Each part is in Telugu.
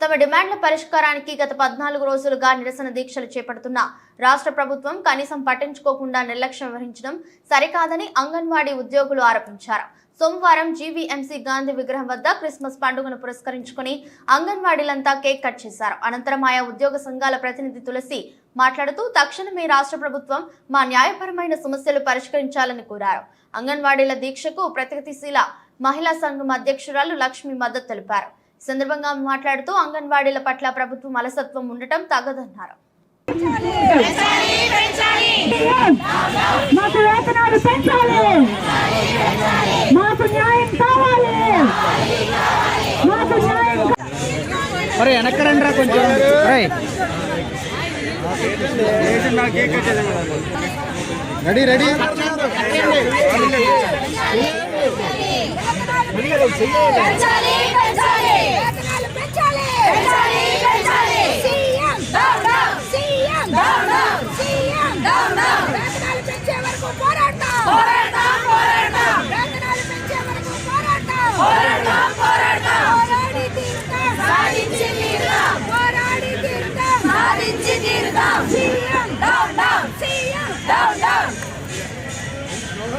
తమ డిమాండ్ల పరిష్కారానికి గత పద్నాలుగు రోజులుగా నిరసన దీక్షలు చేపడుతున్న రాష్ట్ర ప్రభుత్వం కనీసం పట్టించుకోకుండా నిర్లక్ష్యం వహించడం సరికాదని అంగన్వాడీ ఉద్యోగులు ఆరోపించారు. సోమవారం జీవీఎంసీ గాంధీ విగ్రహం వద్ద క్రిస్మస్ పండుగను పురస్కరించుకుని అంగన్వాడీలంతా కేక్ కట్ చేశారు. అనంతరం ఆయా ఉద్యోగ సంఘాల ప్రతినిధి తులసి మాట్లాడుతూ తక్షణమే రాష్ట్ర ప్రభుత్వం మా న్యాయపరమైన సమస్యలు పరిష్కరించాలని కోరారు. అంగన్వాడీల దీక్షకు ప్రగతిశీల మహిళా సంఘం అధ్యక్షురాలు లక్ష్మి మద్దతు తెలిపారు. సందర్భంగా మాట్లాడుతూ అంగన్వాడీల పట్ల ప్రభుత్వం అలసత్వం ఉండటం తగదన్నారు. మాకు వేతనాలు పెంచాలి. మాకు న్యాయం కావాలి. మాకు న్యాయం మరి వెనక్కరండి రా కొంచెం. రేయ్. Ready ready. పెంచాలి.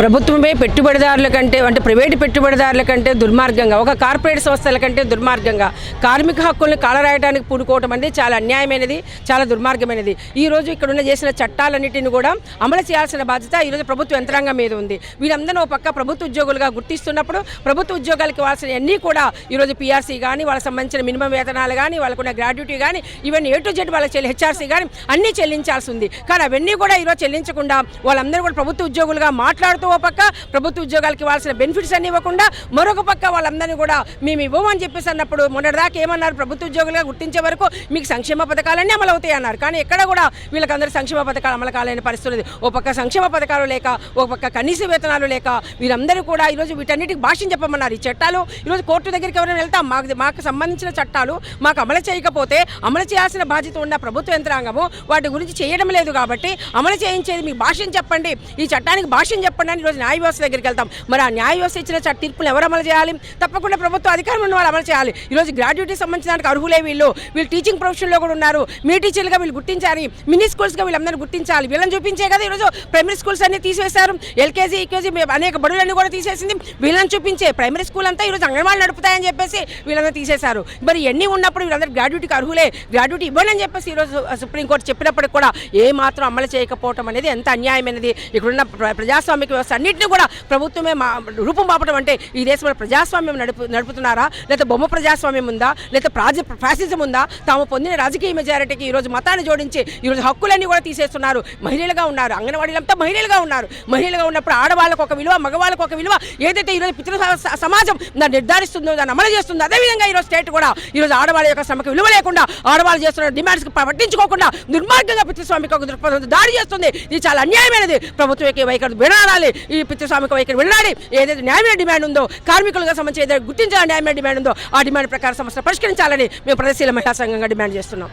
ప్రభుత్వమే పెట్టుబడిదారుల కంటే అంటే ప్రైవేటు పెట్టుబడిదారుల కంటే దుర్మార్గంగా ఒక కార్పొరేట్ సంస్థల కంటే దుర్మార్గంగా కార్మిక హక్కులను కాలరాయడానికి పూనుకోవటం అనేది చాలా అన్యాయమైనది చాలా దుర్మార్గమైనది. ఈ రోజు ఇక్కడ ఉన్న చేసిన చట్టాలన్నింటిని కూడా అమలు చేయాల్సిన బాధ్యత ఈరోజు ప్రభుత్వ యంత్రాంగం మీద ఉంది. వీళ్ళందరూ ఒక పక్క ప్రభుత్వ ఉద్యోగులుగా గుర్తిస్తున్నప్పుడు ప్రభుత్వ ఉద్యోగాలకు ఇవ్వాల్సిన అన్నీ కూడా ఈరోజు పీఆర్సీ కానీ వాళ్ళకి సంబంధించిన మినిమం వేతనాలు కానీ వాళ్ళకున్న గ్రాడ్యుటీ కానీ ఇవన్నీ ఏ టు జెడ్ వాళ్ళకి చెల్లి హెచ్ఆర్సీ కానీ అన్నీ చెల్లించాల్సి ఉంది. కానీ అవన్నీ కూడా ఈరోజు చెల్లించకుండా వాళ్ళందరూ కూడా ప్రభుత్వ ఉద్యోగులుగా మాట్లాడుతూ ఒక పక్క ప్రభుత్వ ఉద్యోగాలకు ఇవ్వాల్సిన బెనిఫిట్స్ అన్ని ఇవ్వకుండా మరొక పక్క వాళ్ళందరినీ కూడా మేము ఇవ్వమని చెప్పేసి అన్నప్పుడు మొన్నటిదాకా ఏమన్నారు? ప్రభుత్వ ఉద్యోగులుగా గుర్తించే వరకు మీకు సంక్షేమ పథకాలన్నీ అమలు అవుతాయన్నారు కానీ ఎక్కడ కూడా వీళ్ళకందరూ సంక్షేమ పథకాలు అమలు కాలేని పరిస్థితి ఓ పక్క సంక్షేమ పథకాలు లేక ఓ పక్క కనీస వేతనాలు లేక వీరందరూ కూడా ఈరోజు వీటన్నిటికి భాష్యం చెప్పమన్నారు. ఈ చట్టాలు ఈరోజు కోర్టు దగ్గరికి ఎవరైనా వెళ్తాం మాకు మాకు సంబంధించిన చట్టాలు మాకు అమలు చేయకపోతే అమలు చేయాల్సిన బాధ్యత ఉన్న ప్రభుత్వ యంత్రాంగము వాటి గురించి చేయడం లేదు కాబట్టి అమలు చేయించేది మీకు భాష్యం చెప్పండి. ఈ చట్టానికి భాష్యం చెప్పండి కానీ ఈరోజు న్యాయ వ్యవస్థ దగ్గరికి వెళ్తాం. మరి ఆ న్యాయ వ్యవస్థ ఇచ్చిన చట్ట తీర్పులు ఎవరు అమలు చేయాలి? తప్పకుండా ప్రభుత్వ అధికారం ఉన్న వాళ్ళు అమలు చేయాలి. ఈరోజు గ్రాడ్యుయేటీ సంబంధించిన దానికి అర్హులే వీళ్ళు. వీళ్ళు టీచింగ్ ప్రొఫెషన్లో కూడా ఉన్నారు. మీ టీచర్లుగా వీళ్ళు గుర్తించాలి. మినీ స్కూల్స్గా వీళ్ళందరూ గుర్తించాలి. వీళ్ళని చూపించే కదా ఈరోజు ప్రైమరీ స్కూల్స్ అన్ని తీసేశారు. ఎల్కేజీ ఈకేజీ అనేక బడులన్నీ కూడా తీసేసింది. వీళ్ళని చూపించే ప్రైమరీ స్కూల్ అంతా ఈరోజు అంగన్వాడీ నడుపుతాయని చెప్పేసి వీళ్ళందరూ తీసేశారు. మరి ఎన్ని ఉన్నప్పుడు వీళ్ళందరూ గ్రాడ్యుయేటీకి అర్హులే. గ్రాడ్యుయేటీ ఇవ్వండి అని చెప్పేసి ఈరోజు సుప్రీంకోర్టు చెప్పినప్పటికి కూడా ఏ మాత్రం అమలు చేయకపోవటం అనేది ఎంత అన్యాయమైనది. ఇక్కడున్న ప్ర- ప్రజాస్వామిక వ్యవస్థ అన్నింటినీ కూడా ప్రభుత్వమే మా రూపం పాపడం అంటే ఈ దేశంలో ప్రజాస్వామ్యం నడుపు నడుపుతున్నారా? లేదా బొమ్మ ప్రజాస్వామ్యం ఉందా? లేదా ప్రాజ ఫ్యాసిజం ఉందా? తాము పొందిన రాజకీయ మెజారిటీకి ఈరోజు మతాన్ని జోడించి ఈరోజు హక్కులన్నీ కూడా తీసేస్తున్నారు. మహిళలుగా ఉన్నారు. అంగన్వాడీలంతా మహిళలుగా ఉన్నారు. మహిళలుగా ఉన్నప్పుడు ఆడవాళ్ళకు ఒక విలువ మగవాళ్ళకు ఒక విలువ ఏదైతే ఈరోజు పితృ సమాజం దాన్ని నిర్ధారిస్తుందో దాన్ని అమలు చేస్తుందో అదేవిధంగా ఈరోజు స్టేట్ కూడా ఈరోజు ఆడవాళ్ళ యొక్క శ్రమకు విలువ లేకుండా ఆడవాళ్ళు చేస్తున్న డిమాండ్స్కి పట్టించుకోకుండా దుర్మార్గంగా పితృస్వామిక దృక్పథంతో దాడి చేస్తుంది. ఇది చాలా అన్యాయమైనది. ప్రభుత్వం వైఖరి వినాలి ఈ పితృస్వామిక వైఖరి వినాలి. ఏదైతే న్యాయమైన డిమాండ్ ఉందో కార్మికులుగా సంబంధించి ఏదైతే గుర్తించిన న్యాయమైన డిమాండ్ ఉందో ఆ డిమాండ్ ప్రకారం సమస్య పరిష్కరించాలని మేము ప్రదర్శీల మహిళా సంఘంగా డిమాండ్ చేస్తున్నాం.